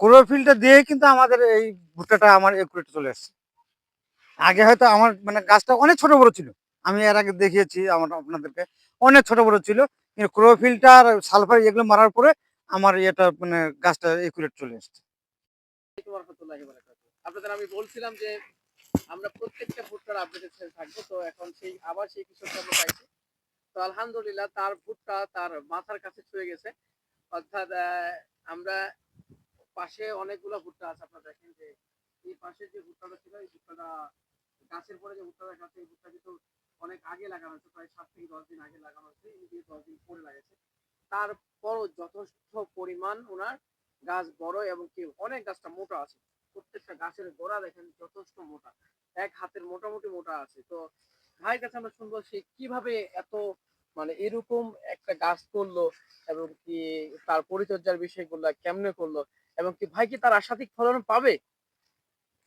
ক্লোরোফিলটা দিয়ে কিন্তু আমাদের এই ভুট্টাটা আমার একুরেটে চলে আসছে। আগে হয়তো আমার মানে গাছটা অনেক ছোট বড় ছিল। আমি এর আগে দেখিয়েছি আমার আপনাদেরকে, অনেক ছোট বড় ছিল। কিন্তু ক্লোরোফিলটা আর সালফার এগুলো মারার পরে আমার এটা মানে গাছটা একুরেট চলে বারাকাতুহু। আপনাদের আমি বলছিলাম যে আমরা প্রত্যেকটা ভুট্টার আপডেটের থাকব। তো এখন সেই আবার সেই কৃষককে আমরা পাইছি। তো আলহামদুলিল্লাহ তার ভুট্টা তার মাথার কাছে ছুঁয়ে গেছে। অর্থাৎ আমরা পাশে অনেকগুলো ভুট্টা আছে, আপনারা দেখেন যে এই পাশে যে ভুট্টাটা ছিল, এই ভুট্টাটা গাছের পরে যে ভুট্টাটা গাছে এই ভুট্টা কিন্তু অনেক আগে লাগানো হয়েছে, প্রায় সাত থেকে দশ দিন আগে লাগানো হয়েছে, এই দিয়ে দশ দিন পরে লাগাইছে। তারপরও যথেষ্ট পরিমাণ ওনার গাছ বড় এবং কি অনেক গাছটা মোটা আছে, প্রত্যেকটা গাছের গোড়া দেখেন যথেষ্ট মোটা, এক হাতের মোটামুটি মোটা আছে। তো ভাইয়ের কাছে আমরা শুনব সে কীভাবে এত মানে এরকম একটা গাছ করল এবং কি তার পরিচর্যার বিষয়গুলো কেমনে করল এবং কি ভাই কি তার আশাধিক ফলন পাবে?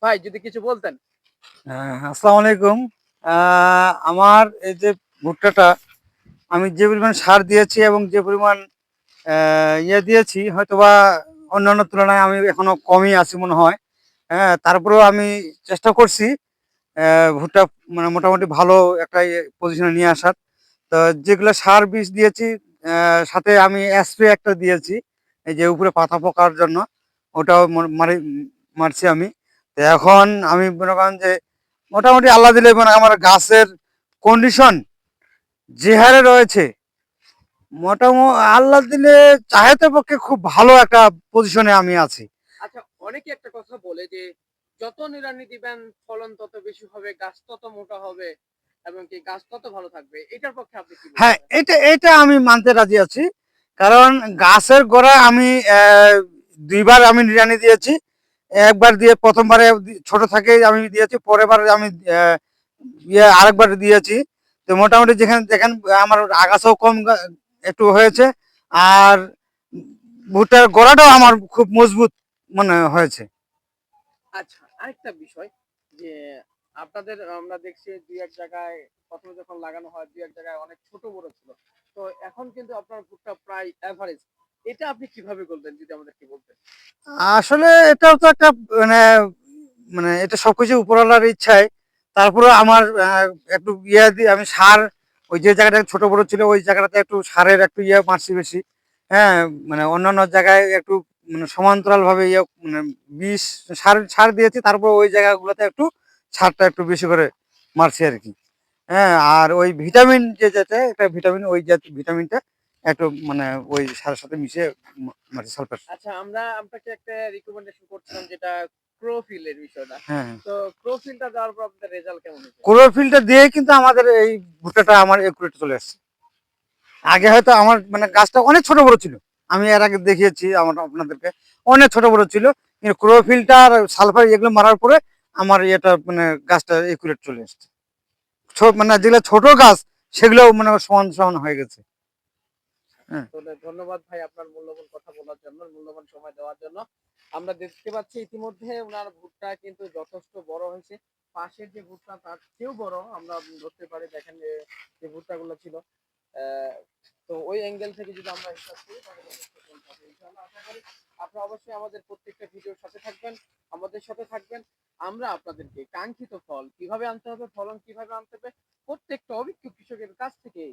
ভাই যদি কিছু বলতেন। হ্যাঁ, আসসালামু আলাইকুম। আমার এই যে ভুট্টাটা আমি যে পরিমাণ সার দিয়েছি এবং যে পরিমাণ ইয়ে দিয়েছি হয়তোবা অন্যান্য তুলনায় আমি এখনও কমই আছি মনে হয়। হ্যাঁ তারপরেও আমি চেষ্টা করছি ভুট্টা মানে মোটামুটি ভালো একটা পজিশনে নিয়ে আসার। তো যেগুলো সার বিষ দিয়েছি সাথে আমি স্প্রে একটা দিয়েছি, এই যে উপরে পাতা পোকার জন্য, ওটাও মারি মারছি আমি। তো এখন আমি মনে করেন যে মোটামুটি আল্লাহ দিলে মানে আমার গাছের কন্ডিশন যে হারে রয়েছে মোটামুটি আল্লাহ দিলে চাহেতে পক্ষে খুব ভালো একটা পজিশনে আমি আছি। আচ্ছা অনেকে একটা কথা বলে যে, যত নিড়ানি দিবেন ফলন তত বেশি হবে, গাছ তত মোটা হবে। এবং কি গাছ তত ভালো থাকবে এটার পক্ষে আপনি কি হ্যাঁ এটা এটা আমি মানতে রাজি আছি। কারণ গাছের গোড়া আমি দুইবার আমি নিরানি দিয়েছি। একবার দিয়ে প্রথমবারে ছোট থাকে আমি দিয়েছি পরের বার আমি ইয়ে আরেকবার দিয়েছি। তো মোটামুটি যেখানে দেখেন আমার আগাছাও কম একটু হয়েছে। আর ভুট্টার গোড়াটাও আমার খুব মজবুত মনে হয়েছে। আচ্ছা আরেকটা বিষয় যে আপনাদের, আমরা দেখছি দুই এক জায়গায়, প্রথমে যখন লাগানো হয়, দুই এক জায়গায় অনেক ছোট বড় ছিল। তো এখন কিন্তু আপনার ভুট্টা প্রায় অ্যাভারেজ এটা আপনি কীভাবে করবেন, যদি আমাদের কি বলতেন? আসলে এটাও তো একটা মানে মানে এটা সবকিছু উপরওয়ালার ইচ্ছায়। তারপরে আমার একটু ইয়ে দিয়ে আমি সার, ওই যে জায়গাটা ছোট বড় ছিল, ওই জায়গাটাতে একটু সারের একটু ইয়ে মারছি বেশি। হ্যাঁ মানে অন্যান্য জায়গায় একটু মানে সমান্তরাল ভাবে ইয়ে মানে বিষ, সার সার দিয়েছি, তারপর ওই জায়গাগুলোতে একটু সারটা একটু বেশি করে মারছি আর কি। হ্যাঁ আর ওই ভিটামিন যে যেটা একটা ভিটামিন ওই জাতীয় ভিটামিনটা একটু মানে ওই সারের সাথে মিশিয়ে মা- মারছি সালফার। আচ্ছা আমরা আপনাকে একটা রিকমেন্ডেশন করছিলাম যেটা ক্রোফিলের বিষয়টা। হ্যাঁ তো ক্রোফিলটা দেওয়ার পর আপনাদের রেজাল্ট কেমন হয়েছে? ক্লোরোফিলটা দিয়ে কিন্তু আমাদের এই ভুট্টাটা আমার একুরেটে চলে আসছে। আগে হয়তো আমার মানে গাছটা অনেক ছোট বড় ছিল। আমি এর আগে দেখিয়েছি আমার আপনাদেরকে। অনেক ছোট বড় ছিল। কিন্তু ক্লোরোফিলটা আর সালফার এগুলো মারার পরে আমার এটা মানে গাছটা একুরেট চলে এসছে মানে যেগুলো ছোট গাছ সেগুলো মানে সমান সমান হয়ে গেছে। তো ধন্যবাদ ভাই আপনার মূল্যবান কথা বলার জন্য, মূল্যবান সময় দেওয়ার জন্য। আমরা দেখতে পাচ্ছি ইতিমধ্যে ওনার ভুট্টা কিন্তু যথেষ্ট বড় হয়েছে। পাশের যে ভুট্টা, তার চেয়েও বড়, আমরা ধরতে পারি, দেখেন যে ভুট্টাগুলো ছিল। ওই অ্যাঙ্গেল থেকে যদি আমরা হিসাব করি, তাহলে আপনারা অবশ্যই আমাদের প্রত্যেকটা ভিডিওর সাথে থাকবেন, আমাদের সাথে থাকবেন। আমরা আপনাদেরকে কাঙ্ক্ষিত ফল কীভাবে আনতে হবে, ফলন কীভাবে আনতে হবে, প্রত্যেকটা অভিজ্ঞ কৃষকের কাছ থেকে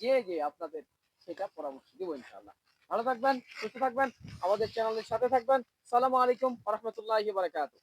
যে যে আপনাদের সেটা পরামর্শ দিব ইনশাআল্লাহ। ভালো থাকবেন, সুস্থ থাকবেন, আমাদের চ্যানেলের সাথে থাকবেন। সালামু আলাইকুম রহমতুল্লাহ বারাকাতুহ।